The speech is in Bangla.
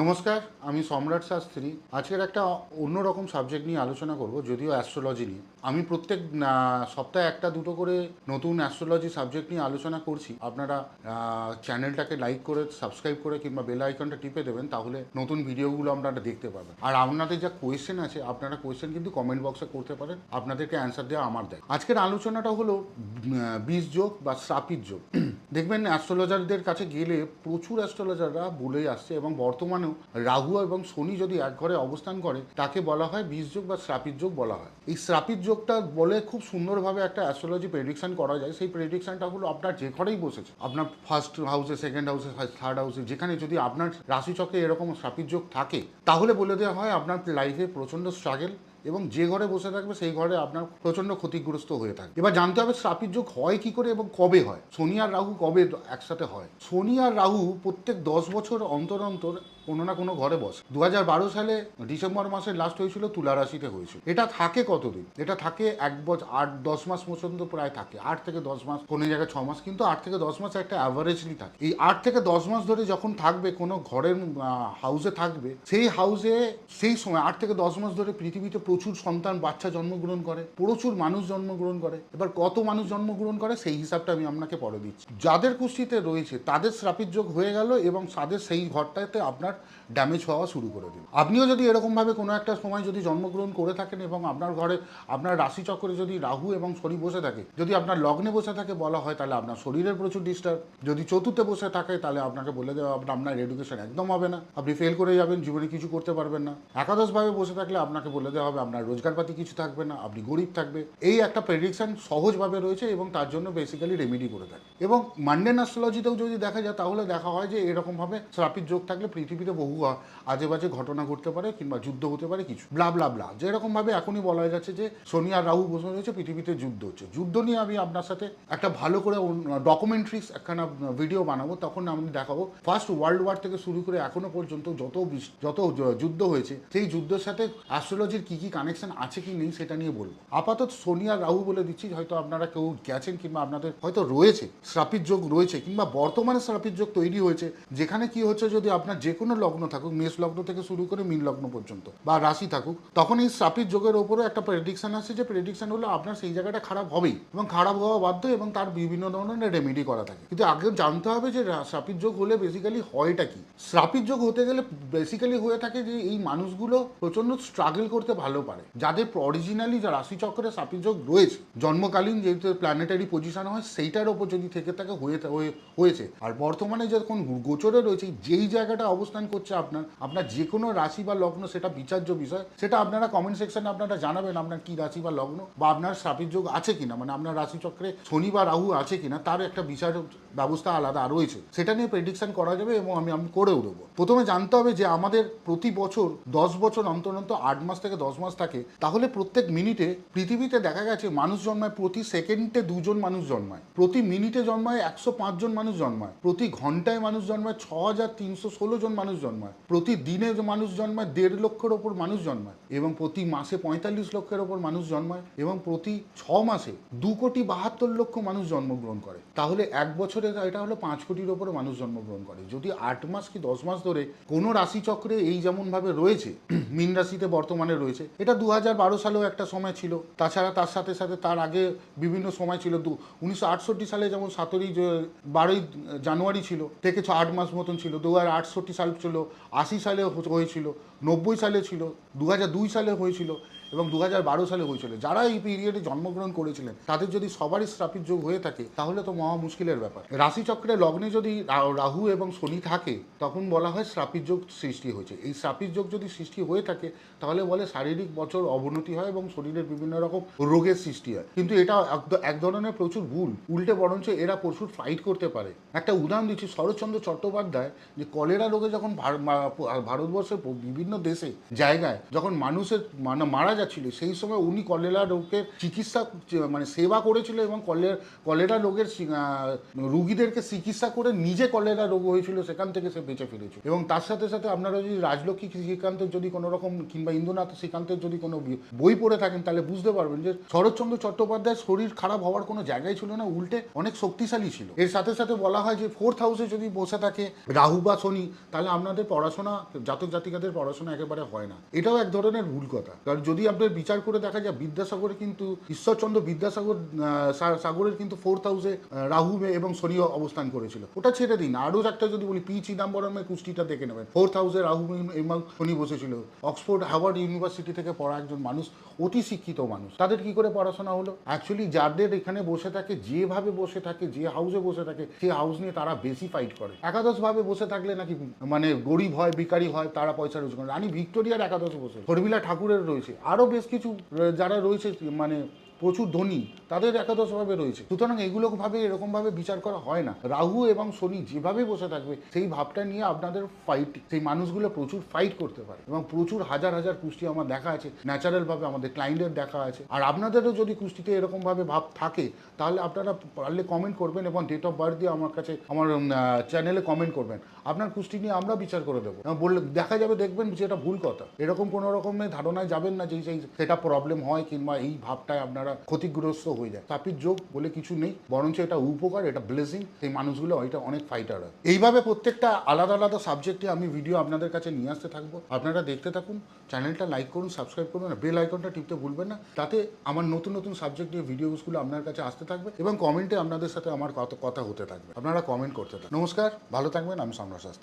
নমস্কার, আমি সম্রাট শাস্ত্রী। আজকের একটা অন্যরকম সাবজেক্ট নিয়ে আলোচনা করব, যদিও অ্যাস্ট্রোলজি নিয়ে। আমি প্রত্যেক সপ্তাহে একটা দুটো করে নতুন অ্যাস্ট্রোলজি সাবজেক্ট নিয়ে আলোচনা করছি। আপনারা চ্যানেলটাকে লাইক করে সাবস্ক্রাইব করে কিংবা বেল আইকনটা টিপে দেবেন, তাহলে নতুন ভিডিওগুলো আপনারা দেখতে পাবেন। আর আপনাদের যা কোয়েশ্চেন আছে, আপনারা কোয়েশ্চেন কিন্তু কমেন্ট বক্সে করতে পারেন। আপনাদেরকে অ্যান্সার দেওয়া আমার দেয় আজকের আলোচনাটা হলো বীজ যোগ বা শ্রাপিত যোগ। দেখবেন অ্যাস্ট্রোলজারদের কাছে গেলে প্রচুর অ্যাস্ট্রোলজাররা বলে আসছে এবং বর্তমানেও রাহু এবং শনি যদি এক ঘরে অবস্থান করে, তাকে বলা হয় বীজ যোগ বা শ্রাপিত যোগ বলা হয়। এই শ্রাপিত যোগটা বলে খুব সুন্দরভাবে একটা অ্যাস্ট্রোলজি প্রেডিকশন করা যায়। সেই প্রেডিকশনটা হলো আপনার যে ঘরেই বসেছে। আপনার ফার্স্ট হাউসে সেকেন্ড হাউসে থার্ড হাউসে যেখানে যদি আপনার রাশিচক্রে এরকম শ্রাপিত যোগ থাকে, তাহলে বলে দেওয়া হয় আপনার লাইফে প্রচণ্ড স্ট্রাগল এবং যে ঘরে বসে থাকবে সেই ঘরে আপনার প্রচণ্ড ক্ষতিগ্রস্ত হয়ে থাকবে। এবার জানতে হবে শ্রাপির যোগ হয় কি করে এবং কবে হয়? শনি আর রাহু কবে একসাথে হয়? শনি আর রাহু প্রত্যেক দশ বছর অন্তর অন্তর কোনো না কোনো ঘরে বসে। দু হাজার বারো সালে ডিসেম্বর মাসের লাস্ট হয়েছিল তুলা রাশিতে হয়েছিল। এটা থাকে কতদিন? এটা থাকে এক বছর, আট, দশ মাস পর্যন্ত প্রায় থাকে। আট থেকে দশ মাস, কোনো জায়গায় ছ মাস, কিন্তু আট থেকে দশ মাস একটা অ্যাভারেজলি থাকে। এই আট থেকে দশ মাস ধরে যখন থাকবে, কোনো ঘরের হাউসে থাকবে, সেই হাউসে সেই সময়, আট থেকে দশ মাস ধরে পৃথিবীতে প্রচুর সন্তান, বাচ্চা জন্মগ্রহণ করে, প্রচুর মানুষ জন্মগ্রহণ করে। এবার কত মানুষ জন্মগ্রহণ করে, সেই হিসাবটা আমি আপনাকে পরে দিচ্ছি। যাদের কুষ্টিতে রয়েছে, তাদের শ্রাপিত যোগ হয়ে গেল এবং তাদের সেই ঘরটাতে আপনার ড্যামেজ হওয়া শুরু করে দিল। আপনিও যদি এরকমভাবে কোনো একটা সময় যদি জন্মগ্রহণ করে থাকেন এবং আপনার ঘরে, আপনার রাশিচক্রে যদি রাহু এবং শনি বসে থাকে, যদি আপনার লগ্নে বসে থাকে বলা হয়, তাহলে আপনার শরীরের প্রচুর ডিস্টার্ব যদি চতুর্থে বসে থাকে, তাহলে আপনাকে বলে দেওয়া হবে আপনার এডুকেশন একদম হবে না। আপনি ফেল করে যাবেন, জীবনে কিছু করতে পারবেন না। একাদশভাবে বসে থাকলে আপনাকে বলে দেওয়া হবে, আপনার রোজগারপাতি কিছু থাকবে না, আপনি গরিব থাকবে। এই একটা প্রেডিকশন সহজভাবে রয়েছে এবং তার জন্য বেসিক্যালি রেমেডি করে থাকে। এবং মান্ডেন অ্যাস্ট্রোলজিতেও যদি দেখা যায়, তাহলে দেখা হয় যে এরকমভাবে শ্রাপিত যোগ থাকলে পৃথিবীতে বহু আজে বাজে ঘটনা ঘটতে পারে কিংবা যুদ্ধ হতে পারে কিছু। Blah blah blah. যেরকমভাবে এখনই বলা যাচ্ছে যে আর রাহু বসে রয়েছে, পৃথিবীতে যুদ্ধ হচ্ছে। যুদ্ধ নিয়ে আমি আপনার সাথে একটা ভালো করে ডকুমেন্টারিস একখানা ভিডিও বানাবো। তখন আমি দেখাবো। ফার্স্ট ওয়ার্ল্ড ওয়ার থেকে শুরু করে এখনও পর্যন্ত যত যত যুদ্ধ হয়েছে, সেই যুদ্ধের সাথে অ্যাস্ট্রোলজির কি কি কানেকশন আছে কি নেই সেটা নিয়ে বলব। আপাতত আর রাহু বলে দিচ্ছি, হয়তো আপনারা কেউ গেছেন কিংবা আপনাদের হয়তো রয়েছে, শ্রাপিত যোগ রয়েছে কিংবা বর্তমানে শ্রাপিত যোগ তৈরি হয়েছে। যেখানে কি হচ্ছে যদি আপনার যে কোনো লগ্ন থাকুক, মেষ লগ্ন থেকে শুরু করে মীন লগ্ন পর্যন্ত বা রাশি থাকুক, তখন এই শ্রাপিত যোগের ওপরে একটা প্রেডিকশন আছে যে প্রেডিকশন হলো আপনার সেই জায়গাটা খারাপ হবেই এবং খারাপ হওয়া বাধ্য এবং তার বিভিন্ন ধরনের রেমেডি করা থাকে। কিন্তু আগে জানতে হবে যে রা- শ্রাপিত যোগ হলে বেসিক্যালি হয়টা কি? শ্রাপিত যোগ হতে গেলে বেসিক্যালি হয়ে থাকে যে এই মানুষগুলো প্রচণ্ড স্ট্রাগল করতে ভালো পারে। যাদের অরিজিনালি যা রাশিচক্রে শ্রাপিত যোগ রয়েছে, জন্মকালীন যেহেতু প্ল্যানেটারি পজিশন হয়, সেইটার ওপর যদি থেকে থাকে হয়ে- হয়েছে। আর বর্তমানে যখন গোচরে রয়েছে, যেই জায়গাটা অবস্থান করছে আপনার আপনার যে কোনো রাশি বা লগ্ন সেটা বিচার্য বিষয়, সেটা আপনারা কমেন্ট সেকশনে আপনারা জানাবেন আপনার কি রাশি বা লগ্ন বা আপনার সাপের যোগ আছে কিনা মানে আপনার রাশিচক্রে শনি বা রাহু আছে কিনা, তার একটা বিচার ব্যবস্থা আলাদা আর রয়েছে, সেটা নিয়ে প্রেডিকশন করা যাবে এবং আমি আমি করেও দেবো প্রথমে জানতে হবে যে আমাদের প্রতি বছর দশ বছর অন্তর অন্তর আট মাস থেকে দশ মাস থাকে, তাহলে প্রত্যেক মিনিটে পৃথিবীতে দেখা গেছে মানুষ জন্মায়, প্রতি সেকেন্ডে দুজন মানুষ জন্মায়, প্রতি মিনিটে জন্মায় একশো জন মানুষ জন্মায়, প্রতি ঘন্টায় মানুষ জন্মায় ছ হাজার তিনশো ষোলো জন মানুষ জন্মায়, প্রতি দিনে মানুষ জন্মায় দেড় লক্ষের ওপর মানুষ জন্মায় এবং প্রতি মাসে পঁয়তাল্লিশ লক্ষের ওপর মানুষ জন্মায় এবং প্রতি ছ মাসে দু কোটি বাহাত্তর লক্ষ মানুষ জন্মগ্রহণ করে। তাহলে এক বছরে এটা হলো পাঁচ কোটির ওপরে মানুষ জন্মগ্রহণ করে। যদি আট মাস কি দশ মাস ধরে কোনো রাশিচক্রে এই যেমনভাবে রয়েছে, মীন রাশিতে বর্তমানে রয়েছে, এটা দু হাজার বারো সালেও একটা সময় ছিল। তাছাড়া তার সাথে সাথে তার আগে বিভিন্ন সময় ছিল। দু, উনিশশো আটষট্টি সালে যেমন সতেরোই বারোই জানুয়ারি ছিল, থেকে ছ, আট মাস মতন ছিল। দু হাজার আটষট্টি সাল ছিল, আশি সালে হয়েছিল, নব্বই সালে ছিল দু হাজার দুই সালে হয়েছিল এবং দু হাজার বারো সালে হয়েছিল। যারা এই পিরিয়ডে জন্মগ্রহণ করেছিলেন, তাদের যদি সবারই শ্রাপিত যোগ হয়ে থাকে, তাহলে তো মহা মুশকিলের ব্যাপার। রাশিচক্রে লগ্নে যদি রাহু এবং শনি থাকে তখন বলা হয় শ্রাপিত যোগ সৃষ্টি হয়েছে। এই শ্রাপিত যোগ যদি সৃষ্টি হয়ে থাকে তাহলে বলে শারীরিক বছর অবনতি হয় এবং শরীরের বিভিন্ন রকম রোগের সৃষ্টি হয়। কিন্তু এটা এক- ধরনের প্রচুর ভুল। উল্টে বরঞ্চ এরা প্রচুর ফাইট করতে পারে। একটা উদাহরণ দিচ্ছি শরৎচন্দ্র চট্টোপাধ্যায় যে কলেরা রোগে যখন ভারতবর্ষের বিভিন্ন দেশে জায়গায় যখন মানুষের মানে মারা যাচ্ছিল সেই সময় উনি কলেরা রোগের চিকিৎসা মানে সেবা করেছিল এবং কলেরা কলেরা রোগের আহ, রুগীদেরকে চিকিৎসা করে নিজে কলেরা রোগ হয়েছিল, সেখান থেকে সে বেঁচে ফিরেছিল এবং তার সাথে সাথে আপনারা যদি রাজলক্ষ্মী শ্রীকান্তের যদি কোনো রকম কিংবা ইন্দ্রনাথ শ্রীকান্তের যদি কোনো বই পড়ে থাকেন, তাহলে বুঝতে পারবেন যে শরৎচন্দ্র চট্টোপাধ্যায়ের শরীর খারাপ হওয়ার কোনো জায়গায় ছিল না, উল্টে অনেক শক্তিশালী ছিল। এর সাথে সাথে বলা হয় যে ফোর্থ হাউসে যদি বসে থাকে রাহু বা শনি, তাহলে আপনাদের পড়াশোনা, জাতক জাতিকাদের পড়াশোনা একেবারে হয় না। এটাও এক ধরনের ভুল কথা। কারণ যদি আপনার বিচার করে দেখা যায়, বিদ্যাসাগরে কিন্তু, ঈশ্বরচন্দ্র বিদ্যাসাগর সাগরের কিন্তু ফোর্থ হাউসে রাহু এবং শনি অবস্থান করেছিল। ওটা ছেড়ে দিন। আরও একটা যদি বলি, পি চিদাম্বরমের কুষ্টিটা দেখে নেবেন। ফোর্থ হাউসে রাহু এবং শনি বসেছিল। অক্সফোর্ড হাওয়ার্ড ইউনিভার্সিটি থেকে পড়া একজন মানুষ, অতি শিক্ষিত মানুষ। তাদের কি করে পড়াশোনা হলো? অ্যাকচুয়ালি যাদের এখানে বসে থাকে, যেভাবে বসে থাকে, যে হাউসে বসে থাকে সেই হাউস নিয়ে তারা বেশি ফাইট করে। একাদশভাবে বসে থাকলে নাকি মানে গরিব হয়, ভিখারি হয়, তারা পয়সা রোজগার রানী ভিক্টোরিয়ার একাদশ বসে। শর্মিলা ঠাকুরের রয়েছে। আরও বেশ কিছু যারা রয়েছে মানে প্রচুর ধনী, তাদের একাদশভাবে রয়েছে। সুতরাং এগুলো ভাবে এরকমভাবে বিচার করা হয় না। রাহু এবং শনি যেভাবে বসে থাকবে, সেই ভাবটা নিয়ে আপনাদের ফাইট সেই মানুষগুলো প্রচুর ফাইট করতে পারে। এবং প্রচুর হাজার হাজার কুস্তি আমার দেখা আছে ন্যাচারালভাবে আমাদের ক্লায়েন্টের দেখা আছে। আর আপনাদেরও যদি কুস্তিতে এরকমভাবে ভাব থাকে, তাহলে আপনারা পারলে কমেন্ট করবেন এবং ডেট অফ বার্থ দিয়ে আমার কাছে, আমার চ্যানেলে কমেন্ট করবেন। আপনার কুস্তি নিয়ে আমরা বিচার করে দেবো। বললে, দেখা যাবে দেখবেন যে এটা ভুল কথা। এরকম কোনো রকমের ধারণায় যাবেন না যে সেই সেটা প্রবলেম হয় কিংবা এই ভাবটায় আপনারা ক্ষতিগ্রস্ত হয়ে যায়। তাপির যোগ বলে কিছু নেই, বরঞ্চ এটা উপকার, এটা ব্লেসিং সেই মানুষগুলো এটা অনেক ফাইটার হয়। এইভাবে প্রত্যেকটা আলাদা আলাদা সাবজেক্টে আমি ভিডিও আপনাদের কাছে নিয়ে আসতে থাকব। আপনারা দেখতে থাকুন চ্যানেলটা লাইক করুন সাবস্ক্রাইব করুন, আর বেল আইকনটা টিপতে ভুলবেন না। তাতে আমার নতুন নতুন সাবজেক্ট নিয়ে ভিডিওসগুলো আপনার কাছে আসতে থাকবে এবং কমেন্টে আপনাদের সাথে আমার কথা কথা হতে থাকবে। আপনারা কমেন্ট করতে থাকবেন নমস্কার, ভালো থাকবেন, আমি সম্রাট শাস্ত্রী